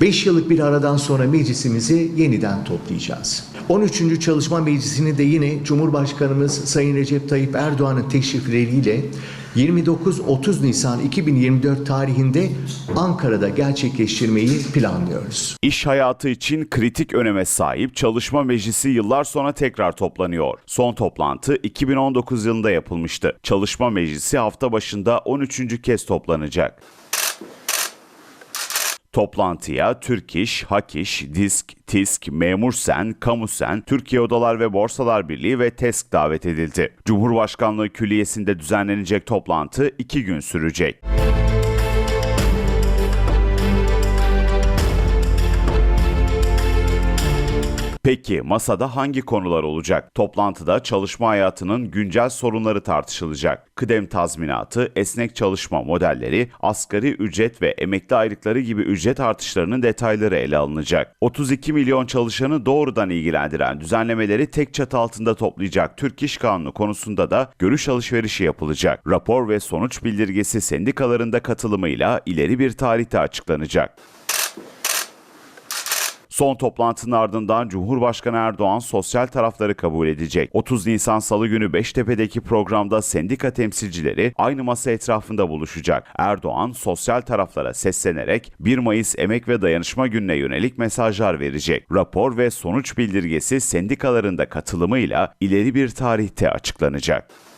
5 yıllık bir aradan sonra meclisimizi yeniden toplayacağız. 13. Çalışma Meclisi'ni de yine Cumhurbaşkanımız Sayın Recep Tayyip Erdoğan'ın teşrifleriyle 29-30 Nisan 2024 tarihinde Ankara'da gerçekleştirmeyi planlıyoruz. İş hayatı için kritik öneme sahip Çalışma Meclisi yıllar sonra tekrar toplanıyor. Son toplantı 2019 yılında yapılmıştı. Çalışma Meclisi hafta başında 13. kez toplanacak. Toplantıya Türk İş, Hak İş, Disk, TİSK, Memursen, Kamusen, Türkiye Odalar ve Borsalar Birliği ve TESK davet edildi. Cumhurbaşkanlığı Külliyesi'nde düzenlenecek toplantı iki gün sürecek. Peki masada hangi konular olacak? Toplantıda çalışma hayatının güncel sorunları tartışılacak. Kıdem tazminatı, esnek çalışma modelleri, asgari ücret ve emekli aylıkları gibi ücret artışlarının detayları ele alınacak. 32 milyon çalışanı doğrudan ilgilendiren düzenlemeleri tek çatı altında toplayacak Türk İş Kanunu konusunda da görüş alışverişi yapılacak. Rapor ve sonuç bildirgesi sendikalarında katılımıyla ileri bir tarihte açıklanacak. Son toplantının ardından Cumhurbaşkanı Erdoğan sosyal tarafları kabul edecek. 30 Nisan Salı günü Beştepe'deki programda sendika temsilcileri aynı masa etrafında buluşacak. Erdoğan sosyal taraflara seslenerek 1 Mayıs Emek ve Dayanışma Günü'ne yönelik mesajlar verecek. Rapor ve sonuç bildirgesi sendikalarında katılımıyla ileri bir tarihte açıklanacak.